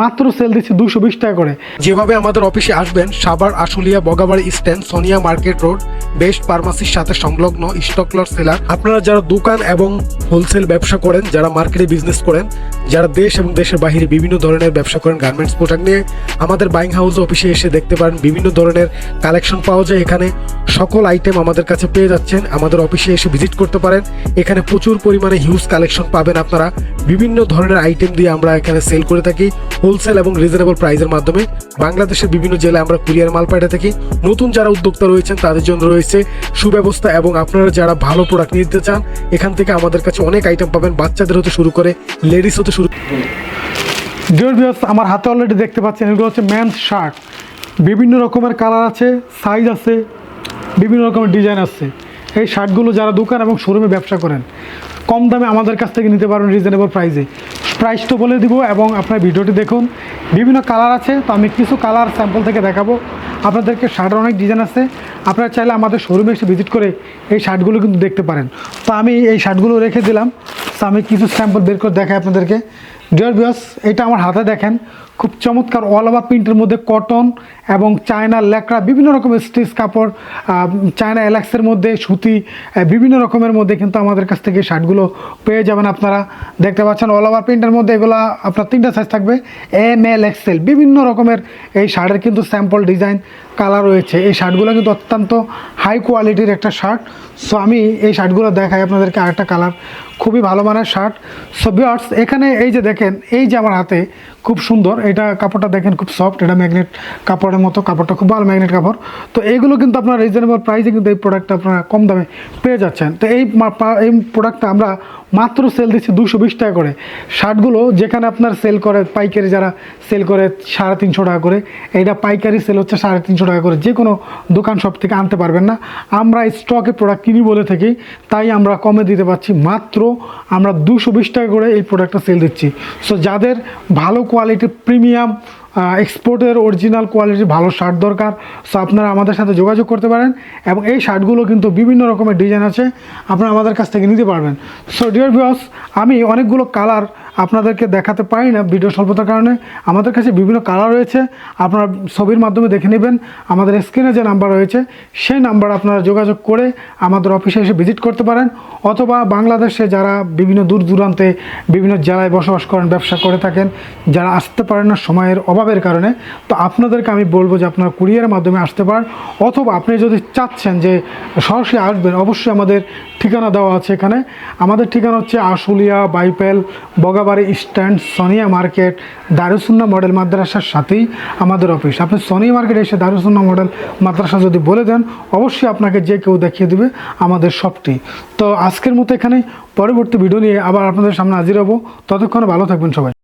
মাত্র সেল দিচ্ছে দুশো বিশ টাকা করে। যেভাবে আমাদের অফিসে আসবেন Savar Ashulia, Bogabari stand Sonia market road, best ফার্মাসির সাথে সংলগ্ন স্টকলার সেলার। আপনারা যারা দোকান এবং হোলসেল ব্যবসা করেন, যারা মার্কেটে বিজনেস করেন যারা দেশ এবং দেশের বাহিরে বিভিন্ন ধরনের ব্যবসা করেন গার্মেন্টস প্রোডাক্ট নিয়ে, আমাদের বাইং হাউস অফিসে এসে দেখতে পারেন বিভিন্ন ধরনের কালেকশন পাওয়া যায়। এখানে সকল আইটেম আমাদের কাছে পেয়ে যাচ্ছেন। আমাদের অফিসে এসে ভিজিট করতে পারেন। এখানে প্রচুর পরিমাণে হিউজ কালেকশন পাবেন আপনারা। বিভিন্ন ধরনের আইটেম দিয়ে আমরা এখানে সেল করে থাকি হোলসেল এবং রিজনেবল প্রাইসের মাধ্যমে। বাংলাদেশের বিভিন্ন জেলায় আমরা কুরিয়ার মাল পাঠিয়ে থাকি। নতুন যারা উদ্যোক্তা রয়েছেন, তাদের জন্য রয়েছে সুব্যবস্থা এবং আপনারা যারা ভালো প্রোডাক্ট নিতে চান, এখান থেকে আমাদের কাছে অনেক আইটেম পাবেন। বাচ্চাদের হতে শুরু করে লেডিস হতে শুরু আমার হাতে অলরেডি দেখতে পাচ্ছেন, এগুলো হচ্ছে ম্যানস শার্ট বিভিন্ন রকমের কালার আছে সাইজ আছে, বিভিন্ন রকমের ডিজাইন আছে। এই শার্টগুলো যারা দোকান এবং শোরুমে ব্যবসা করেন, কম দামে আমাদের কাছ থেকে নিতে পারবেন রিজনেবল প্রাইসে প্রাইস তো বলে দিব এবং আপনার ভিডিওটি দেখুন। বিভিন্ন কালার আছে, তো আমি কিছু কালার স্যাম্পল থেকে দেখাবো। আপনাদেরকে শার্টের অনেক ডিজাইন আছে। আপনারা চাইলে আমাদের শোরুমে এসে ভিজিট করে এই শার্টগুলো কিন্তু দেখতে পারেন। তো আমি এই শার্টগুলো রেখে দিলাম। তো আমি কিছু স্যাম্পল বের করে দেখাই আপনাদেরকে। ডিয়ার বিয়স এটা আমার হাতে দেখেন। খুব চমৎকার অল ওভার প্রিন্টের মধ্যে কটন এবং চায়না ল্যাকড়া বিভিন্ন রকমের স্টিচ কাপড় চায়না এলাক্সের মধ্যে সুতি বিভিন্ন রকমের মধ্যে কিন্তু আমাদের কাছ থেকে শার্টগুলো পেয়ে যাবেন আপনারা। দেখতে পাচ্ছেন অল ওভার প্রিন্টের মধ্যে এগুলো আপনার তিনটা সাইজ থাকবে। এম এল এক্সেল বিভিন্ন রকমের এই শার্টের কিন্তু স্যাম্পল ডিজাইন কালার রয়েছে। এই শার্টগুলো কিন্তু অত্যন্ত হাই কোয়ালিটির একটা শার্ট। সো আমি এই শার্টগুলো দেখাই আপনাদেরকে আরেকটা কালার খুবই ভালো মানের শার্ট। সো বিয়ার্স এখানে এই যে দেখেন, এই যে আমার হাতে, খুব সুন্দর। এটা কাপড়টা দেখেন, খুব সফট এটা ম্যাগনেট কাপড়ের মতো, কাপড়টা খুব ভালো ম্যাগনেট কাপড়। তো এইগুলো কিন্তু আপনার রিজনেবল প্রাইসে কিন্তু এই প্রোডাক্টটা আপনারা কম দামে পেয়ে যাচ্ছেন। তো এই এই প্রোডাক্টটা আমরা মাত্র সেল দিচ্ছি দুশো বিশ টাকা করে। শার্টগুলো যেখানে আপনার সেল করে পাইকারি যারা সেল করে সাড়ে তিনশো টাকা করে, এইটা পাইকারি সেল হচ্ছে সাড়ে তিনশো টাকা করে। যে কোনো দোকান সব থেকে আনতে পারবেন না। আমরা স্টকে প্রোডাক্ট কিনি বলে থাকি, তাই আমরা কমে দিতে পারছি। মাত্র আমরা দুশো বিশ টাকা করে এই প্রোডাক্টটা সেল দিচ্ছি। সো যাদের ভালো কোয়ালিটির প্রিমিয়াম এক্সপোর্টের অরিজিনাল কোয়ালিটির ভালো শার্ট দরকার। সো আপনারা আমাদের সাথে যোগাযোগ করতে পারেন এবং এই শার্টগুলো কিন্তু বিভিন্ন রকমের ডিজাইন আছে, আপনারা আমাদের কাছ থেকে নিতে পারবেন। সো ডিয়ার ভিউয়ার্স আমি অনেকগুলো কালার আপনাদেরকে দেখাতে পারি না ভিডিও স্বল্পতার কারণে। আমাদের কাছে বিভিন্ন কালার রয়েছে। আপনারা ছবির মাধ্যমে দেখে নেবেন। আমাদের স্ক্রিনে যে নাম্বার রয়েছে, সেই নাম্বার আপনারা যোগাযোগ করে আমাদের অফিসে এসে ভিজিট করতে পারেন। অথবা বাংলাদেশে যারা বিভিন্ন দূর দূরান্তে বিভিন্ন জেলায় বসবাস করেন, ব্যবসা করে থাকেন, যারা আসতে পারেন না সময়ের অভাবের কারণে, তো আপনাদেরকে আমি বলব যে আপনারা কুরিয়ারের মাধ্যমে আসতে পারেন। অথবা আপনি যদি চাচ্ছেন যে সরাসরি আসবেন, অবশ্যই আমাদের ঠিকানা দেওয়া আছে এখানে। আমাদের ঠিকানা হচ্ছে Ashulia, Baipail Bogabari stand Sonia market, Darussunna model মাদ্রাসার সাথেই আমাদের অফিস। আপনি সোনিয়া মার্কেট এসে দারুসুন্না মডেল মাদ্রাসা যদি বলে দেন, অবশ্যই আপনাকে যে কেউ দেখিয়ে দেবে আমাদের শপটি। তো আজকের মতো এখানে পরবর্তী ভিডিও নিয়ে আবার আপনাদের সামনে হাজির হব। ততক্ষণ ভালো থাকবেন সবাই।